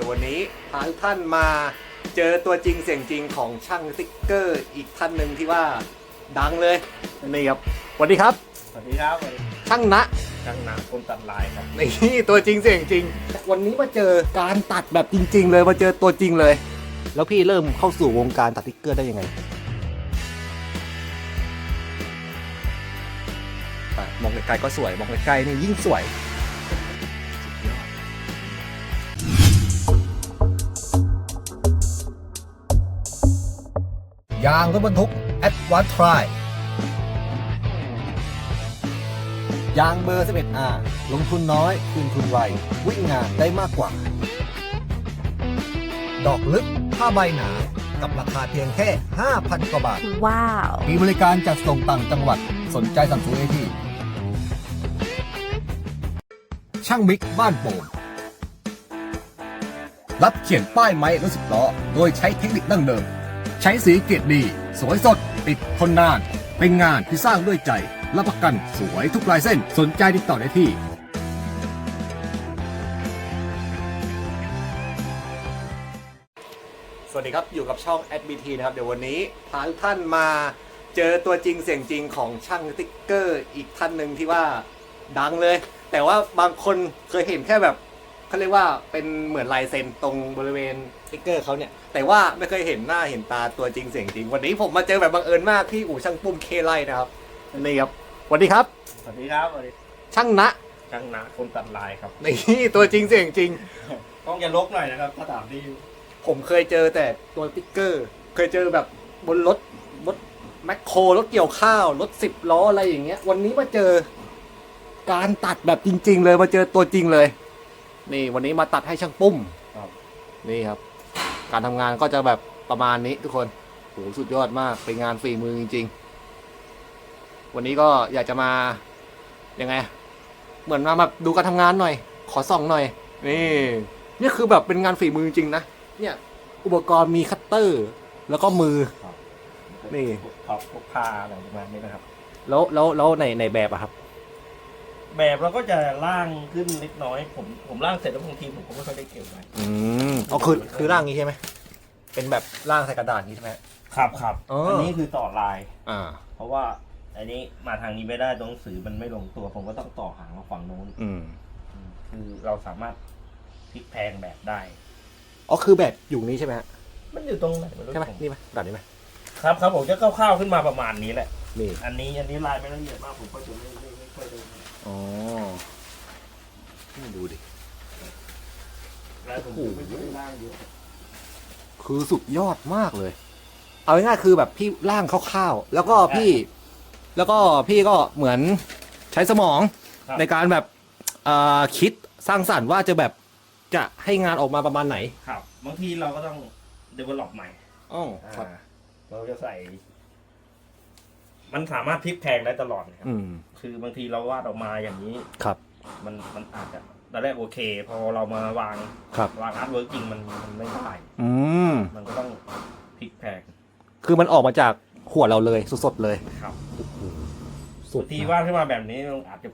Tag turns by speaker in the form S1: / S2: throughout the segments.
S1: ดี๋ยววันนี้พาทุกท่านมาเจอตัวจริงเสียงจริงของช่างสติ๊กเกอร์อีกท่านหนึ่งที่ว่าดังเลยนี่ครับสวัสดีครับ
S2: สวัสดีครับ
S1: ช่างนะ
S2: ช่างหนาคนตัดลายครับ
S1: นี่ตัวจริงเสียงจริง วันนี้มาเจอการตัดแบบจริง ๆ เลยมาเจอตัวจริงเลย แล้วพี่เริ่มเข้าสู่วงการตัดสติ๊กเกอร์ได้ยังไงอะมองไกลๆก็สวยมองไกลๆนี่ยิ่งสวย ยางรถบรรทุก Advanced Tri ยางเบอร์ 11R ลงทุนน้อย คืนทุนไว วิ่งงานได้มากกว่า ดอกลึกผ้าใบหนา กับราคาเพียงแค่ 5,000 กว่าบาท
S3: Wow.
S1: มีบริการจัดส่งต่างจังหวัด สนใจสั่งซื้อได้ที่ ช่างมิกบ้านโป่งรับเขียนป้ายไม้รถสิบล้อ โดยใช้เทคนิคดั้งเดิม ใช้สีเกรดดี สวยสด ติดทนนาน เป็นงานที่สร้างด้วยใจรับประกันสวยทุกลายเส้นสนใจติดต่อได้ที่สวัสดีครับ อยู่กับช่อง SBT นะครับ เดี๋ยววันนี้พาทุกท่านมาเจอตัวจริงเสียงจริงของช่างสติ๊กเกอร์อีกท่านหนึ่งที่ว่าดังเลย แต่ว่าบางคนเคยเห็นแค่แบบ เขาเรียกว่าเป็นเหมือนลายเซ็นตรงบริเวณ สติ๊กเกอร์เขาเนี่ย แต่ว่าไม่เคยเห็นหน้าเห็นตาตัวจริงเสียงจริง วันนี้ผมมาเจอแบบบังเอิญมากที่อู่ช่างปุ้มเคไลนะครับนี่ครับสวัสดีครับ
S2: สวัสดีครับสวัสดี
S1: ช่างนะ
S2: ช่างหนาคนตัดลายครับ
S1: นี่ตัวจริงเสียงจริง
S2: ต้องอย่าลกหน่อยนะครับถ้าถามที่
S1: ผมเคยเจอแต่ตัวสติ๊กเกอร์ เคยเจอแบบบนรถรถแมคโครรถเกี่ยวข้าวรถสิบล้ออะไรอย่างเงี้ย วันนี้มาเจอการตัดแบบจริง ๆ เลยมาเจอตัวจริงเลย นี่วันนี้มาตัดให้ช่างปุ้ม
S2: ครับ
S1: นี่ครับ การทำงานก็จะแบบประมาณนี้ทุกคนโหสุดยอดมากเป็นงานฝีมือจริง ๆ วันนี้ก็อยากจะมายังไง เหมือนมาแบบดูการทำงานหน่อย ขอส่องหน่อย นี่นี่คือแบบเป็นงานฝีมือจริงๆนะเนี่ย อุปกรณ์มีคัตเตอร์ แล้วก็มือ นี่
S2: ครับพวกผ้าอะไรประมาณนี้นะครับ
S1: แล้วแล้วแล้วในในแบบอะครับ
S2: แบบเราก็จะล่างขึ้นเล็กน้อย ผมผมล่างเสร็จแล้วบางทีผมก็ไม่ค่อยได้เก็บไว้
S1: อืมอ๋อคือคือร่างนี้ใช่ไหมเป็นแบบร่างใส่กระดาษนี้ใช่ไหม
S2: ครับครับ
S1: อ๋ออั
S2: อันนี้คือต่อลาย
S1: อ่า
S2: เพราะว่าอันนี้มาทางนี้ไม่ได้ตรงหนังสือมันไม่ลงตัว ผมก็ต้องต่อหางมาฝั่งโน้น
S1: อืม
S2: อืมคือเราสามารถพลิกแพลงแบบได้
S1: อ๋อคือแบบอยู่นี้ใช่ไหมฮะ
S2: มันอยู่ตรงไหนไม่รู้
S1: ใช่ไหม
S2: ผม
S1: นี่ไหมกระดาษนี้ไหม
S2: ครับครับผมจะคร่าวๆขึ้นมาประมาณนี้แหละ
S1: นี่
S2: อันนี้อันนี้ลายไม่ละเอียดมากผมก็จะไม่ไม่ไม่ค่อยได้
S1: อ๋อนี่ดูดิ
S2: ลาย ผมจะไม่ได้ล่างเยอะ
S1: คือสุดยอดมากเลย เอาง่ายๆคือแบบพี่ร่างคร่าวๆแล้วก็พี่ แล้วก็พี่ก็เหมือนใช้สมอง
S2: ครับ
S1: ในการแบบเอ่อคิดสร้างสรรค์ว่าจะแบบจะให้งานออกมาประมาณไหน
S2: ครับบางทีเราก็ต้อง develop ใหม่
S1: อ๋อครับ
S2: อ่าเราจะใส่ มันสามารถพลิกแพลงได้ตลอดนะครับ
S1: อืม
S2: คือบางทีเราวาดออกมาอย่างนี้
S1: ครับ
S2: มันมันอาจจะ ตอนแรกโอเค พอเรามาวาง
S1: ครับ
S2: วางอาร์ตเวิร์กจริงมันมันไม่ได้
S1: อืม
S2: มันก็ต้องพลิกแพลง
S1: คือมันออกมาจากหัวเราเลย สดๆเลย
S2: ครับ
S1: สุด
S2: บางทีวาดขึ้นมาแบบนี้อาจจะ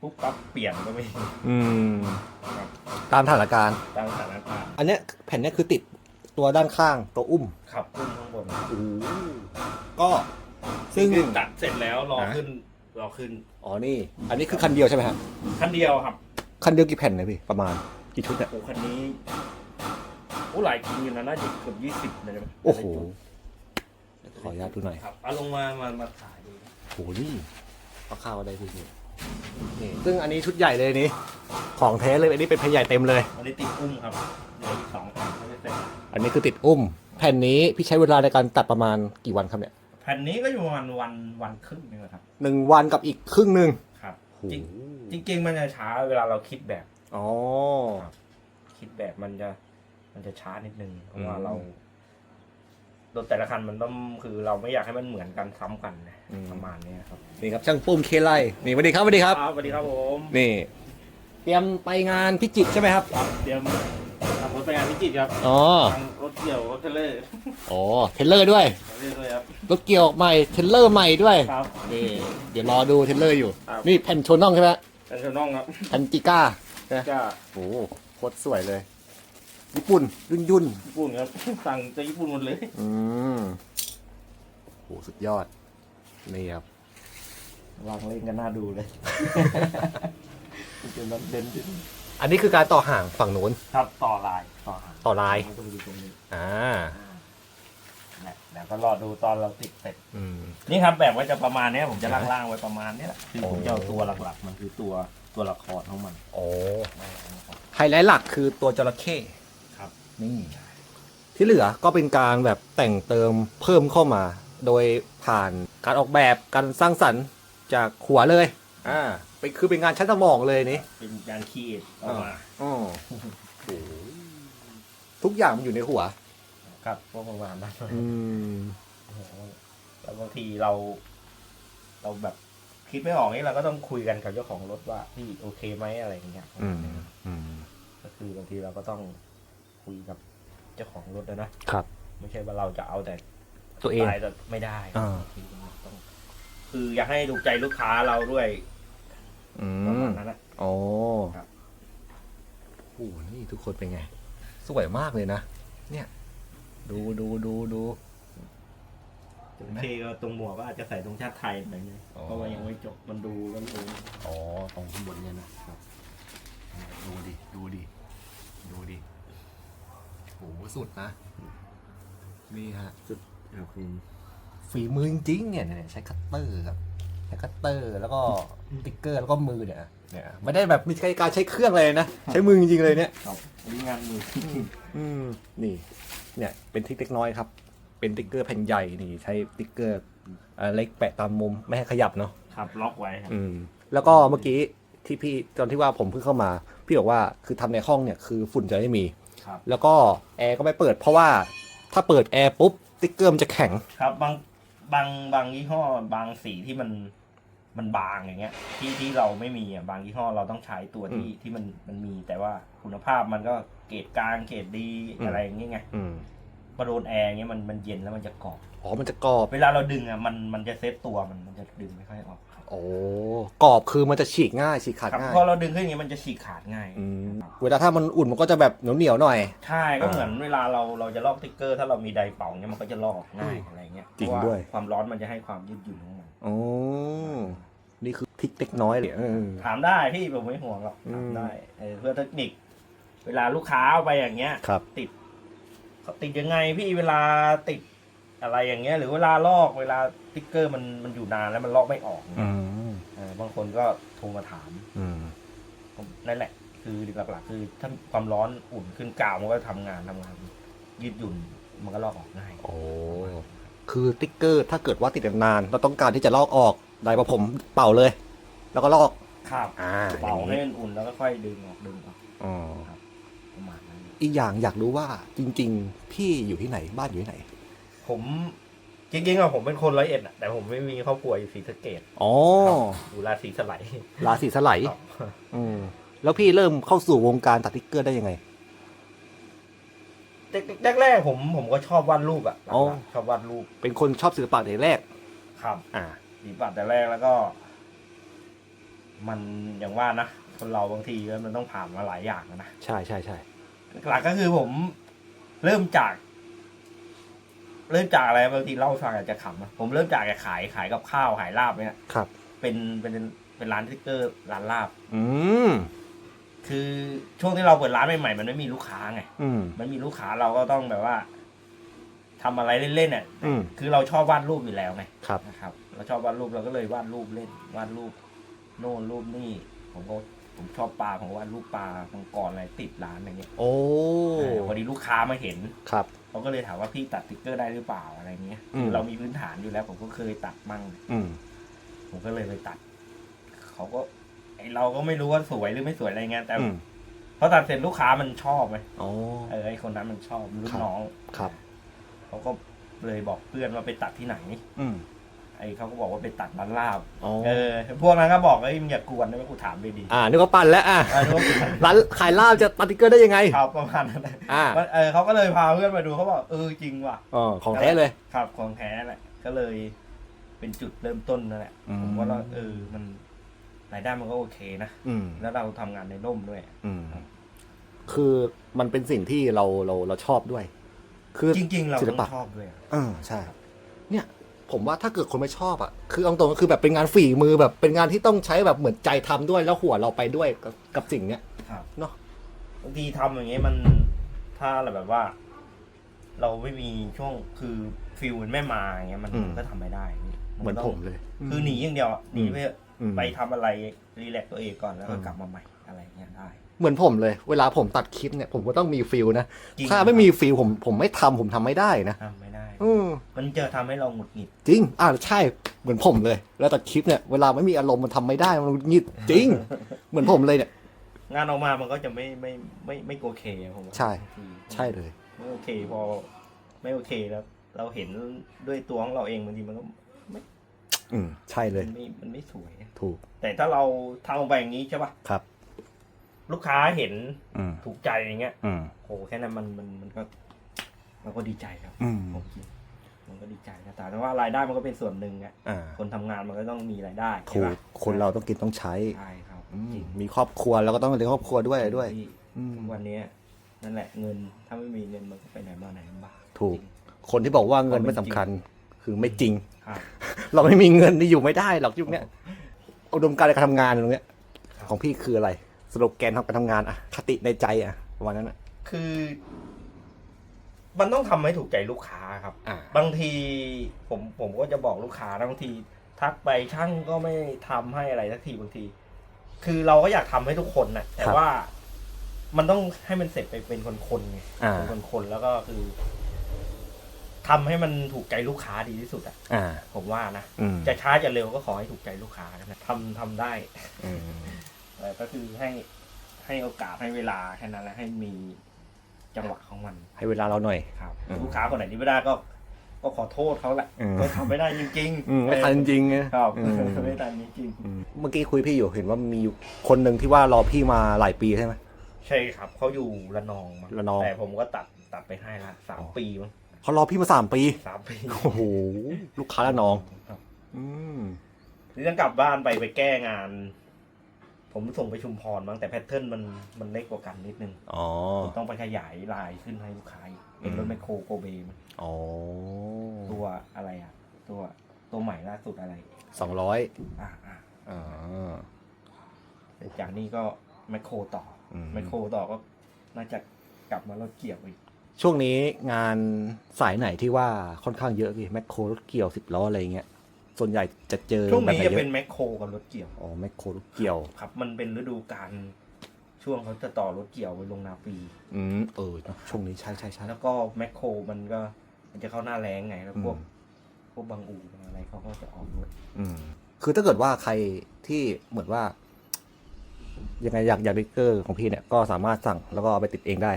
S2: ปุ๊บปั๊บเปลี่ยนก็ไม่
S1: อืม
S2: ครับ
S1: ตามสถานการณ์
S2: ตามสถานการณ์
S1: อันเนี้ยแผ่นเนี้ยคือติดตัวด้านข้างตัวอุ้ม
S2: ขับขึ้นข้างบน
S1: ก็ซึ่ง
S2: คือตัดเสร็จแล้วรอ
S1: ฮะ
S2: ขึ้นรอขึ้น
S1: อ๋อนี่ อันนี้คือคันเดียวใช่ไหมฮะ
S2: คันเดียวครับ
S1: คันเดียวกี่แผ่นเนี่ยพี่ ประมาณ กี่ชุดเนี่ย
S2: โอ้คันนี้โอ้หลายคิวอยู่นะน่าจะเกือบยี่สิบเลยนะ
S1: โอ้โห ขออนุญาตดูหน่อย
S2: ครับเอาลงมามามาขายดู
S1: โหนี่เอาข้าวได้พี่นี่นี่ซึ่งอันนี้ชุดใหญ่เลยนี้ ของแท้เลยอันนี้เป็นแผ่นใหญ่เต็มเลย
S2: อันนี้ติดอุ้มครับเหลืออีกสองแผ่นไม่ได้เสร็จ
S1: อันนี้คือติดอุ้ม แผ่นนี้พี่ใช้เวลาในการตัดประมาณกี่วันครับเนี่ย
S2: แผ่นนี้ก็อยู่ประมาณวันวันครึ่งนึงนะครับ
S1: หนึ่งวันกับอีกครึ่งหนึ่ง
S2: ครับ
S1: โอ้โห
S2: จริงจริง ๆ มันจะช้าเวลาเราคิดแบบ
S1: อ๋อ
S2: คิดแบบมันจะ มันจะช้านิดนึงเพราะว่า
S1: อืม
S2: เรารถแต่ละคันมันต้องคือเราไม่อยากให้มันเหมือนกันซ้ำกันนะ
S1: อืม
S2: ประมาณนี้ครับ
S1: นี่ครับช่างปุ้มเคไลนี่สวัสดีครับสวัสดีครับ
S2: สวัสดีครับผม
S1: นี่ เตรียมไปงานพิจิตรใช่ไหมครับ
S2: เตรียม ทำรถไปงานพิจิตรครับ
S1: อ๋อ
S2: ทางรถเกี่ยวรถเทรลเลอร์
S1: อ๋อเทรลเลอร์ด้วย
S2: เรื่อยๆครับ
S1: รถเกี่ยวใหม่เทรลเลอร์ใหม่ด้วย
S2: ครับ
S1: นี่เดี๋ยวรอดูเทรลเลอร์อยู่
S2: ครับ
S1: นี่แผ่นโชนน่องใช่ไหม
S2: เป็นชนน้องครับ
S1: แผ่นจิก้า
S2: ก็
S1: โอ้โหโคตรสวยเลย ญี่ปุ่นยุ่นยุ่น
S2: ญี่ปุ่นครับ สั่งจากญี่ปุ่นหมดเลย
S1: ๆอืมโหสุดยอด นี่ครับ
S2: วางเล่นกันน่าดูเลย จนนั้นเด่นขึ้น
S1: อันนี้คือการต่อห่างฝั่งนู้น
S2: ครับต่อลายต่อหาง
S1: ต่อลาย
S2: มันก็ไปดูตรงนี้
S1: อ่า
S2: แหละเดี๋ยวก็รอดูตอนเราติดเสร็จ
S1: อืม
S2: นี่ครับแบบว่าจะประมาณเนี้ยผมจะล่างๆไว้ประมาณเนี้ยแหละคือผม
S1: โอ้
S2: จะเอาตัวหลักๆ มันคือตัวตัวละครของมัน
S1: โอ้ไฮไลท์หลักคือตัวจระเข้
S2: ครับ
S1: นี่ ที่เหลือก็เป็นการแบบแต่งเติมเพิ่มเข้ามา โดยผ่านการออกแบบการสร้างสรรค์จากหัวเลย อ่า เป็นคือเป็นงานใช้สมองเลยนี่
S2: เป็นการคีดออกมา
S1: อ๋อโอ้ทุกอย่างมันอยู่ในหัว
S2: ครับก็ประมาณนั้น
S1: อืม
S2: โอ้โหแล้วบางทีเรา เราแบบคิดไม่ออกนี่เราก็ต้องคุยกันกับเจ้าของรถว่าพี่โอเคไหมอะไรอย่างเงี้ย
S1: อืมอืม
S2: ก็คือบางทีเราก็ต้องคุยกับเจ้าของรถด้วยนะ ครับ ไม่ใช่ว่าเราจะเอาแต่
S1: ตัวเอง
S2: ตายแต่ไม่ได้
S1: อ่า
S2: บางทีมันต้องคืออยากให้ถูกใจลูกค้าเราด้วย
S1: อื
S2: ประ
S1: ม
S2: มาณนั้นนะ
S1: โอ้
S2: ครับ
S1: โหนี่ทุกคนเป็นไง สวยมากเลยนะ เนี่ย ดูดูดูดู
S2: โอเคก็ตรงหมวกก็อาจจะใส่ตรงชาติไทยหน่อยนึง
S1: อ๋อ
S2: เพราะว่ายังไม่จบมันดูกันเอง
S1: อ๋อ ตรงข้างบนเนี่ยนะครับ ดูดิ ดูดิ ดูดิ โห สุดนะ นี่ฮะ
S2: สุดครับคุณ
S1: ฝีมือจริงๆเนี่ยเนี่ยใช้คัตเตอร์ครับ ใช้คัตเตอร์แล้วก็ติ๊กเกอร์แล้วก็มือเนี่ยเนี่ยไม่ได้แบบมีการใช้เครื่องเลยนะ ใช้มือจริงๆเลยเนี่ย
S2: ครับอันนี้งานมือ
S1: อืมนี่ เนี่ยเป็นทริกเล็กน้อยครับ เป็นติ๊กเกอร์แผ่นใหญ่นี่ใช้ติ๊กเกอร์เอ่อเล็กแปะตามมุมไม่ให้ขยับเนาะ
S2: ครับล็อกไว้ครับ
S1: อืมแล้วก็เมื่อกี้ที่พี่ตอนที่ว่าผมเพิ่งเข้ามา พี่บอกว่าคือทำในห้องเนี่ยคือฝุ่นจะไม่มี
S2: ครับ
S1: แล้วก็แอร์ก็ไม่เปิดเพราะว่าถ้าเปิดแอร์ปุ๊บติ๊กเกอร์มันจะแข็ง
S2: ครับบางบางบางยี่ห้อบางสีที่มัน มันบางอย่างเงี้ย ที่ที่เราไม่มีอะบางยี่ห้อเราต้องใช้ตัวที่ที่มันมันมี แต่ว่าคุณภาพมันก็เกรดกลางเกรดดี
S1: อืม
S2: อะไรอย่างเงี้ยไง
S1: อืม
S2: พอโดนแอร์เงี้ยมันมันเย็นแล้วมันจะกรอบ
S1: อ๋อมันจะกรอบ
S2: เวลาเราดึงอะมันมันจะเซฟตัวมันมันจะดึงไม่ค่อยออกครับ
S1: โอ้กรอบคือมันจะฉีกง่ายฉีกขาด
S2: ครับ
S1: ง่าย
S2: พอเราดึงขึ้นอย่างเงี้ยมันจะฉีกขาดง่าย
S1: อืมเวลาถ้ามันอุ่นมันก็จะแบบเหนียวเหนียวๆหน่อย
S2: ใช่ก็เหมือนเวลาเราเราจะลอกติ๊กเกอร์ ถ้าเรามีไดร์เป่าเงี้ยมันก็จะลอกง่าย
S1: อืม
S2: อะไรเงี้ย
S1: จริง
S2: เพาะา
S1: ด้วย
S2: ความร้อนมันจะให้ความยืดหยุ่นของมัน
S1: โอ้นี่คือทริกเล็กน้อยเลยเออ
S2: ถามได้พี่ผมไม่ห่วงหรอก
S1: อืม
S2: ถามได้เออเพื่อเทคนิค เวลาลูกค้าเอาไปอย่างเงี้ย
S1: ครับ
S2: ติดเขาติดยังไงพี่เวลาติด อะไรอย่างเงี้ย หรือเวลาลอกเวลาติ๊กเกอร์มันมันอยู่นานแล้วมันลอกไม่ออก
S1: อืม
S2: เออบางคนก็โทรมาถาม
S1: อืม
S2: ผมนั่นแหละ คือหลักๆคือถ้าความร้อนอุ่นขึ้นกาวมันก็ทำงานทำงาน ยืดหยุ่นมันก็ลอกออกง่าย
S1: โอ้คือติ๊กเกอร์ถ้าเกิดว่าติดนานๆเราต้องการที่จะลอกออกได้ปะผมเป่าเลย แล้วก็ลอก
S2: ครับ
S1: อ่า
S2: เป่า
S1: อย่ง
S2: ให้
S1: นี้
S2: มันอุ่นแล้วก็ค่อยดึงออกดึงออก
S1: อ๋อ
S2: ประมาณนั้น
S1: อีกอย่างอยากรู้ว่าจริง ๆ พี่อยู่ที่ไหนบ้านอยู่ที่ไหน
S2: ผมจริงๆอะผมเป็นคนร้อยเอ็ดอะแต่ผมไม่มีครอบครัวอยู่ศรีสะเกด
S1: อ๋อ
S2: อยู่ราศีสไลด์
S1: ราศีสไลด์
S2: ครับ
S1: อืมแล้วพี่เริ่มเข้าสู่วงการตัดติ๊กเกอร์ได้ยังไง
S2: แรกๆผมผมก็ชอบวาดรูปอะ
S1: อ๋อ
S2: ชอบวาดรูป
S1: เป็นคนชอบศิลปะแต่แรก
S2: ครับ
S1: อ่า
S2: ศิลปะแต่แรกแล้วก็ มันอย่างว่านะคนเราบางทีมันต้องผ่านมาหลายอย่างนะ
S1: ใช่ใช่ใช่
S2: หลักก็คือผมเริ่มจาก เริ่มจากอะไรบางทีเล่าให้ฟังอาจจะขำนะผมเริ่มจากขายขายกับข้าวขายลาบเนี่ย
S1: ครับ
S2: เป็นเป็นเป็นร้านสติ๊กเกอร์ร้านลาบ
S1: อืม
S2: คือช่วงที่เราเปิดร้านใหม่ๆมันไม่มีลูกค้าไง
S1: อืม
S2: มันมีลูกค้าเราก็ต้องแบบว่าทำอะไรเล่นๆเนี่ย
S1: อืม
S2: คือเราชอบวาดรูปอยู่แล้วไง
S1: ครับ
S2: นะครับเราชอบวาดรูปเราก็เลยวาดรูปเล่นวาดรูป โน่นรูปนี่ ผมก็ ผมชอบปลาผมก็วาดรูปปลามังกรอะไรติดร้านอะไรเงี้ย
S1: โอ้
S2: เออพอดีลูกค้ามาเห็น
S1: ครับ
S2: เขาก็เลยถามว่าพี่ตัดสติ๊กเกอร์ได้หรือเปล่าอะไรเงี้ย
S1: อืม
S2: คือเรามีพื้นฐานอยู่แล้วผมก็เคยตัดมั่ง
S1: อืม
S2: ผมก็เลยไปตัด เขาก็ไอเราก็ไม่รู้ว่าสวยหรือไม่สวยอะไรเงี้ยแต่
S1: อืม
S2: พอตัดเสร็จลูกค้ามันชอบไหม
S1: อ๋อ
S2: เออไอคนนั้นมันชอบรุ่
S1: ครั
S2: น
S1: บ
S2: น้อง
S1: ครับ
S2: เขาก็เลยบอกเพื่อนว่าไปตัดที่ไหน
S1: อืม
S2: ไอเขาก็บอกว่าไปตัดร้านลาบ
S1: อ๋อ
S2: เออพวกนั้นก็บอกเอ้ยมึงอย่ากวนนะกูถามไปดี
S1: อ่านึกว่าปั่นแล้วอะ
S2: เออนึกว่ากูถาม
S1: ร้านขายลาบจะตัดติ๊กเกอร์ได้ยังไง
S2: ครับประมาณนั้นแหละ
S1: อ่า
S2: มันเออเขาก็เลยพาเพื่อนมาดูเขาบอกเออจริงว่ะ
S1: อ๋อของแท้เลย
S2: ครับของแท้แหละก็เลยเป็นจุดเริ่มต้นนั่นแหละ
S1: อืม
S2: ผมว่าเราเออมันรายได้มันก็โอเคนะ
S1: อืม
S2: แล้วเราทำงานในร่มด้วย
S1: อืมคือมันเป็นสิ่งที่เราเราเราชอบด้วย คือ
S2: จริง ๆ เรา
S1: ศิล
S2: ต้อง
S1: ปะ
S2: ชอบด้วยอะ
S1: เออใช่ เนี่ย ผมว่าถ้าเกิดคนไม่ชอบอะคือเอาตรงก็คือแบบเป็นงานฝีมือแบบเป็นงานที่ต้องใช้แบบเหมือนใจทำด้วยแล้วหัวเราไปด้วยกับกับสิ่งเนี้ย
S2: ครับ
S1: เนอะ
S2: บางทีทำอย่างเงี้ยมันถ้าแบบว่า เราไม่มีช่วงคือฟิลมันไม่มาอย่างเงี้ยมันมันก็ทำไม่ได้
S1: เหมือน
S2: ต้ง
S1: ผมเลย
S2: คือหนีอย่างเดียวอะหนีไป
S1: อืม
S2: ไปทำอะไรรีแลกซ์ตัวเองก่อนแล้วก็
S1: อืม
S2: กลับมาใหม่อะไรเงี้ยได้
S1: เหมือนผมเลย เวลาผมตัดคลิปเนี่ยผมก็ต้องมีฟิลนะ
S2: จริง
S1: ถ้าไม่มีฟิลผมผมไม่ทำผมทำไม่ได้นะ
S2: ทำไม่ได้
S1: อืม
S2: มันจะทำให้เราหงุดหงิด
S1: จริง อ่าใช่ เหมือนผมเลย แล้วตัดคลิปเนี่ย เวลาไม่มีอารมณ์มันทำไม่ได้ มันหงุดหงิดจริง เหมือนผมเลยเนี่ย
S2: งานออกมามันก็จะไม่ไม่ไม่ไม่โอเคอะผมว่า
S1: ใช่
S2: บางที
S1: ใช่เลย
S2: ไม่โอเคพอไม่โอเคแล้ว เราเห็นด้วยตัวของเราเองบางทีมันก็ไม่
S1: อืม ใช่เลย
S2: มันไม่มันไม่สวยอะ
S1: ถูก
S2: แต่ถ้าเราทำออกไปอย่างนี้ใช่ปะ
S1: ครับ
S2: ลูกค้าเห็น
S1: อืม
S2: ถูกใจอย่างเงี้ย
S1: อืม
S2: โหแค่นั้นมันมันมันก็ มันก็ดีใจครับ
S1: อืม
S2: ผมคิดมันก็ดีใจนะแต่ว่ารายได้มันก็เป็นส่วนหนึ่งอะ
S1: อ่า
S2: คนทำงานมันก็ต้องมีรายได้
S1: ถู
S2: ใช่
S1: ก
S2: ปะ
S1: คนเราต้องกินต้องใช้
S2: ใช่ครับ
S1: อืม
S2: จริง
S1: มีครอบครัวแล้วก็ต้องเลี้ยงครอบครัวด้วยด้วย
S2: ที่
S1: อืม
S2: ทุกวันนี้นั่นแหละเงินถ้าไม่มีเงินมันก็ไปไหนมาไหนลำบาก
S1: ถูก
S2: จริง
S1: คนที่บอกว่าเงินไม่สำคัญ คือไม่จริง
S2: ครับ
S1: เราไม่มีเงินนี่อยู่ไม่ได้หรอกยุคเนี้ยอุดมการณ์ในการทำงานตรงเนี้ย ของพี่คืออะไรสโลแกนของการทำงานอะคติในใจอะประมาณนั้นอะ
S2: คือ มันต้องทำให้ถูกใจลูกค้าครับ
S1: อ่า
S2: บางทีผมผมก็จะบอกลูกค้านะบางที ทักไปช่างก็ไม่ทำให้อะไรสักทีบางที คือเราก็อยากทำให้ทุกคนนะแต่ว่า มันต้องให้มันเสร็จไปเป็นคนๆไง
S1: อ่า
S2: เป็นคนๆแล้วก็คือทำให้มันถูกใจลูกค้าดีที่สุดอะ
S1: อ่า
S2: ผมว่านะ
S1: อืม
S2: จะช้าจะเร็วก็ขอให้ถูกใจลูกค้านะทำทำได้
S1: อืม
S2: แต่ก็คือให้ให้โอกาสให้เวลาแค่นั้นแหละให้มี จังหวะของมัน
S1: ให้เวลาเราหน่อย
S2: ครับ
S1: อืม
S2: ลูกค้าคนไหนที่ไม่ได้ก็ ก็ขอโทษเขาแหละ
S1: อืม
S2: ก็ทำไม่ได้จริง
S1: อืมไม่ทันจริงๆนะครับอืม
S2: ไม่ทันจริง
S1: อืมเมื่อกี้คุยพี่อยู่เห็นว่ามีอยู่คนหนึ่งที่ว่ารอพี่มาหลายปีใช่ไหม
S2: ๆใช่ครับเขาอยู่ระนองมั้ง
S1: ระนอง
S2: แต่ผมก็ตัดตัดไปให้ละสาม
S1: อ๋อ
S2: ปีมั้ง
S1: เขารอพี่มาสามปี
S2: สามปี
S1: โอ้โหลูกค้าละน้อง
S2: ครับ
S1: อืม
S2: นี่ต้องกลับบ้านไปไปแก้งาน ผมส่งไปชุมพรมั้งแต่แพทเทิร์นมันมันเล็กกว่ากันนิดนึง
S1: อ๋อ
S2: ผมต้องไปขยายลายขึ้นให้ลูกค้าอีกเป็นรถ
S1: อืม
S2: แมคโครโกเบมั้ง
S1: อ๋อ
S2: ตัวอะไรอะ ตัวตัวใหม่ล่าสุดอะไร
S1: สองร้อย
S2: อ่าอ่า
S1: อ่า
S2: จากนี้ก็แมคโครต่ออ
S1: ม
S2: แมคโครต่อก็น่าจะกลับมารถเกี่ยวอีก
S1: ช่วงนี้งานสายไหนที่ว่าค่อนข้างเยอะพี่แมคโครรถเกี่ยวสิบล้ออะไรเงี้ย ส่วนใหญ่จะเจอ
S2: ช่วง
S1: แบบ
S2: นี้
S1: ไหน
S2: จะ
S1: เย
S2: เป็น
S1: อะ
S2: แมคโครกับรถเกี่ยว
S1: อ๋อแมคโครรถเกี่ยว
S2: ครับ มันเป็นฤดูกาลช่วงเขาจะต่อรถเกี่ยวไปลงนาปี
S1: อืมเออเนอะช่วงนี้ใช่ใช่ใช่
S2: แล้วก็แมคโครมันก็ มันจะเข้าหน้าแรงไงแล้วพวก
S1: อืม
S2: พวกบางอู่บางอะไรเขาก็จะออกรถ
S1: อืม คือถ้าเกิดว่าใครที่เหมือนว่า ยังไงอยากอยากดิกเกอร์ของพี่เนี่ยก็สามารถสั่งแล้วก็เอาไปติดเองได้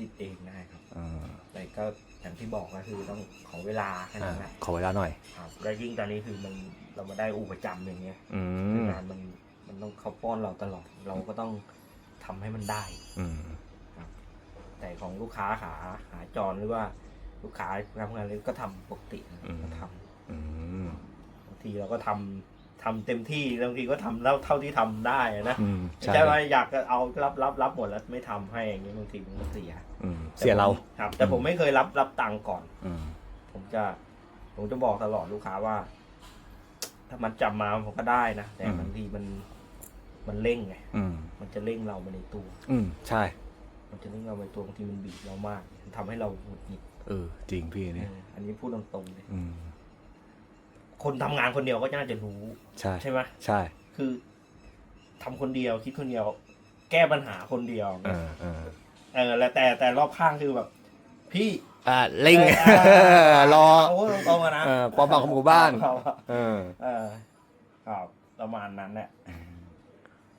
S2: ติดเองได้ครับ
S1: อ่า
S2: แต่ก็ อย่างที่บอกก็คือต้องขอเวลาแค่
S1: อ่า
S2: นั้นแหละ
S1: ขอเวลาหน่อย
S2: ครับแล้วยิ่งตอนนี้คือมันเรามาได้อู่ประจำอย่างเงี้ย
S1: อืม
S2: งานมันมันต้องเขาป้อนเราตลอด เราก็ต้องทำให้มันได้
S1: อืม
S2: แต่ของลูกค้าขาหาจรหรือว่าลูกค้าทำงานเลยก็ทำปกตินะก็ทำ
S1: อืม
S2: บางทีเราก็ทำ ทำเต็มที่บางทีก็ทำแล้วเท่าที่ทำได้นะ
S1: อืม
S2: ไม่
S1: ใช่
S2: ใช่ว่าอยากจะเอารับรับรับหมดแล้วไม่ทำให้อย่างนี้บางทีมันก็เสีย
S1: อืมเสียเรา
S2: แต่ผมครับ แต่ผมไม่เคยรับรับตังค์ก่อน
S1: อืม
S2: ผมจะ ผมจะบอกตลอดลูกค้าว่า ถ้ามันจำมาผมก็ได้นะแต่บางทีมันมันเร่งไง
S1: อืม
S2: มันจะเร่งเราไปในตัว
S1: อืมใช่
S2: มันจะเร่งเราไปตัวบางทีมันบีบเรามากมันทำให้เราหงุดหงิด
S1: เออ จริงพี่เนี่ย
S2: เอออันนี้พูดตรงๆเลย
S1: อืม
S2: คนทำงานคนเดียวก็น่าจะรู้
S1: ใช่
S2: ใช่ไหม
S1: ใช่
S2: คือทำคนเดียวคิดคนเดียว แก้ปัญหาคนเดียว
S1: เออเออ
S2: เออแล้วแต่แต่รอบข้างคือแบบ พี่
S1: อ่าเล่ง
S2: เออ
S1: รอ
S2: โอ้ตรงๆอะนะ
S1: เออความหวังของหมู่บ้าน
S2: ครับ
S1: เออ
S2: เออครับประมาณนั้นแหละ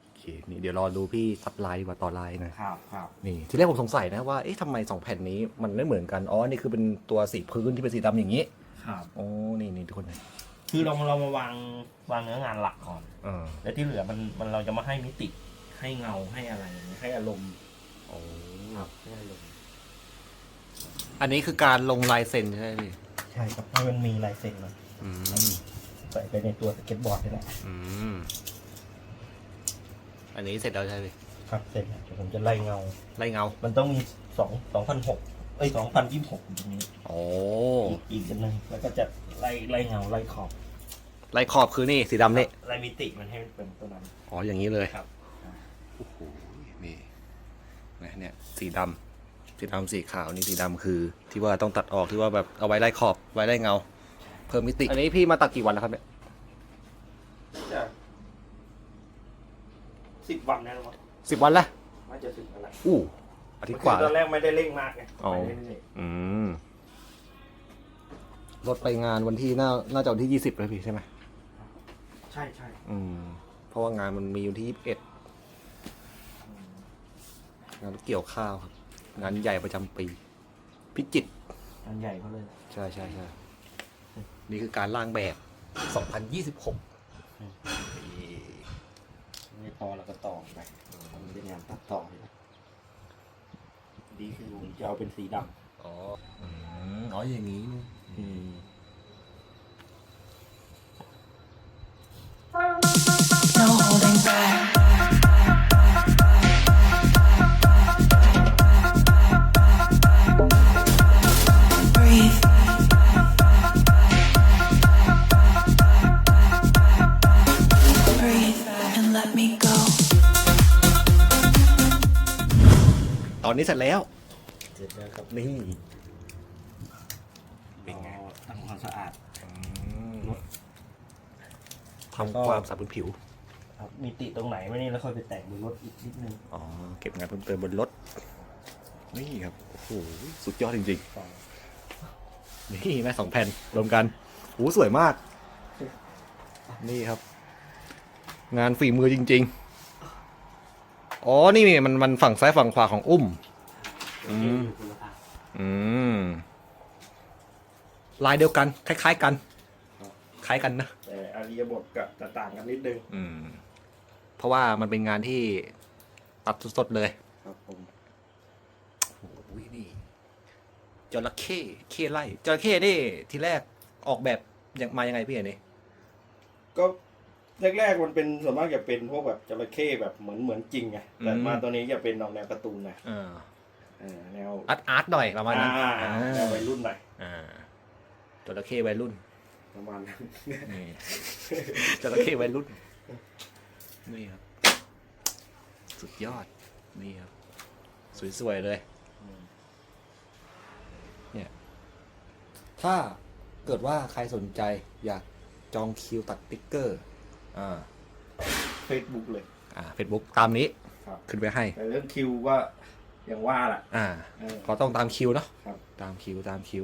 S1: โอเคนี่เดี๋ยวรอดูพี่ซับไลน์ดีกว่าต่อไลน์นะ
S2: ครับครับ
S1: นี่ที่แรกผมสงสัยนะว่า เอ๊ะทำไมสองแผ่นนี้มันไม่เหมือนกัน อ๋อ นี่คือเป็นตัวสีพื้นที่เป็นสีดำอย่างนี้
S2: ครับ
S1: โอ้ นี่นี่ทุกคนนะ
S2: คือเราเรามาวางวางเนื้องานหลักก่อน
S1: เออ
S2: แล้วที่เหลือมันมันเราจะมาให้มิติให้เงาให้อะไรอย่างเงี้ยให้อารมณ์
S1: โอ้
S2: ครับให้อารมณ์
S1: อันนี้คือการลงลายเซ็นใช่ไหมพี่
S2: ใช่ครับให้มันมีลายเซ็นมัน
S1: อืม
S2: ใส่ไปในตัวสเก็ตบอร์ดนี่แหละ
S1: อืมอันนี้เสร็จแล้วใช่ไหมพี่
S2: ครับเสร็จแล้วเดี๋ยวผมจะไล่เงา
S1: ไล่เงา
S2: มันต้องมีสองสองพันหกเอ้ยสองพันยี่สิบหกตรงนี้
S1: โอ้
S2: อีกอีกอันหนึงแล้วก็จะ ไล่ไล่เงาไล่ขอบ
S1: ไล่ขอบคือนี่สีดำนี่
S2: ไล่มิติมันให้มันเป็นตัวนั้น
S1: อ๋ออย่างนี้เลย
S2: ครับ
S1: โอ้โหนี่นะเนี่ยสีดำสีดำสีขาวนี่สีดำคือที่ว่าต้องตัดออกที่ว่าแบบเอาไว้ไล่ขอบไว้ไล่เงา เพิ่มมิติ อันนี้พี่มาตัดกี่วันแล้วครับเนี่ย
S2: จะสิบวันนะมั้ง
S1: สิบวันละ
S2: น่าจะสิบวันละ
S1: อู้อาทิตย์กว่า
S2: ตอนแรกไม่ได้เร่งมากไง
S1: อ๋อ
S2: ไม่ได้เร่ง
S1: อืม รถไปงานวันที่น่าน่าจะวันที่ยี่สิบเลยพี่ใช่ไหม
S2: ใช่ใช่
S1: อืม เพราะว่างานมันมีวันที่ยี่สิบเอ็ดงานเกี่ยวข้าวครับ งานใหญ่ประจำปี พิจิตร
S2: อันใหญ่เขาเลย
S1: ใช่ใช่ใช่นี่คือการร่างแบบ2026
S2: ไม่พอเราก็ต่อไปมันเป็นงานตัดต่อเลยดีคือผมจะเอาเป็นสีด
S1: อ๋ออืมอ๋ออย่างนี้ ตอนนี้เสร็จแล้ว
S2: เสร็จแล้วครับ
S1: นี่ไง
S2: อาทำความสะอาด
S1: ทำความสะอาดบนผิว
S2: ครับมีติตรงไหนไหมนี่แล้วค่อยไปแต่งบนรถอีกนิดนึง
S1: อ๋อ เก็บงานเพิ่มเติมบนรถ นี่ครับ โอ้โห สุดยอดจริง
S2: ต่อ
S1: ๆ นี่แม่สองแผ่นรวมกันโอ้สวยมาก นี่ครับ งานฝีมือจริง ๆ อ๋อ นี่มันมันฝั่งซ้ายฝั่งขวาของอุ้มอืม
S2: คุณภาพ
S1: อืม ลายเดียวกัน คล้าย ๆ กัน คล้ายกันนะ
S2: แต่อาริยบทกับจะต่างกันนิดนึง
S1: อืม เพราะว่ามันเป็นงานที่ตัดสดๆเลย
S2: ครับผม
S1: โอ้ยนี่จระเข้เข้ไล่จระเข้นี่ทีแรกออกแบบยังมายังไงพี่อันนี้
S2: ก็แรกๆมันเป็นส่วนมากจะเป็นพวกแบบจระเข้แบบเหมือนเหมือนจริงไงแต่
S1: อืม
S2: มาตัวนี้จะเป็นออกแนวการ์ตูนนะ
S1: อ่า
S2: เออแนว
S1: อาร์ตอาร์ตหน่อยประมาณนั้น
S2: อ่า
S1: อ่า
S2: แนววัยรุ่นหน่อย
S1: อ่าจระเข้วัยรุ่น
S2: ประมาณนั้น
S1: นี่จระเข้วัยรุ่นนี่ครับ สุดยอด นี่ครับ สวยๆเลย เนี่ย ถ้าเกิดว่าใครสนใจอยากจองคิวตัดติ๊กเกอร์ อ่า
S2: เฟซบุ๊กเลย
S1: อ่าเฟซบุ๊กตามนี้
S2: ครับ
S1: ขึ้นไว้ให้
S2: แต่เรื่องคิวก็ยังว่าแหละ
S1: อ่า
S2: เออ
S1: ก็ต้องตามคิวเนาะ
S2: ครับ
S1: ตามคิวตามคิว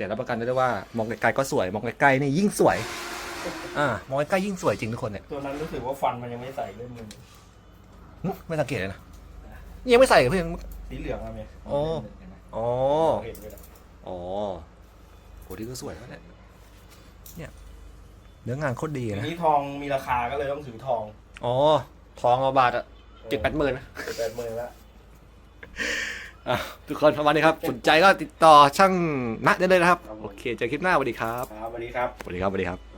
S1: แต่รับประกันได้เลยว่ามองไกลๆก็สวย มองไกลๆนี่ยิ่งสวย อ่ามองใกล้ๆยิ่งสวยจริงทุกคนเนี่ย
S2: ตัวนั้นรู้สึกว่าฟันมันยังไม่ใส่เล่มมือ
S1: หึไม่สังเกตเลยนะยังไม่ใส่กับเพื่อน
S2: สีเหลืองอะเมีย
S1: อ๋อ
S2: เห็นไหม
S1: อ๋อ
S2: เห็นไหมล่ะ
S1: อ๋อโหที่ก็สวยแล้วเนี่ยเนี่ยเนื้องานโคตรดี
S2: ที
S1: นะ
S2: นี้ทองมีราคาก็เลยต้องถือทอง
S1: อ๋อ ทองเอาบาทอะเจ็ดแปดหมื่นนะ
S2: เจ็ดแปดหมื่นละ
S1: อะทุกคนประมาณนี้ครับสนใจก็ติดต่อช่างณได้เลยนะครับ โอเคเจอคลิปหน้าสวัสดีครับ
S2: ครับสวัสดีครับ
S1: สวัสดีครับสวัสดีครับ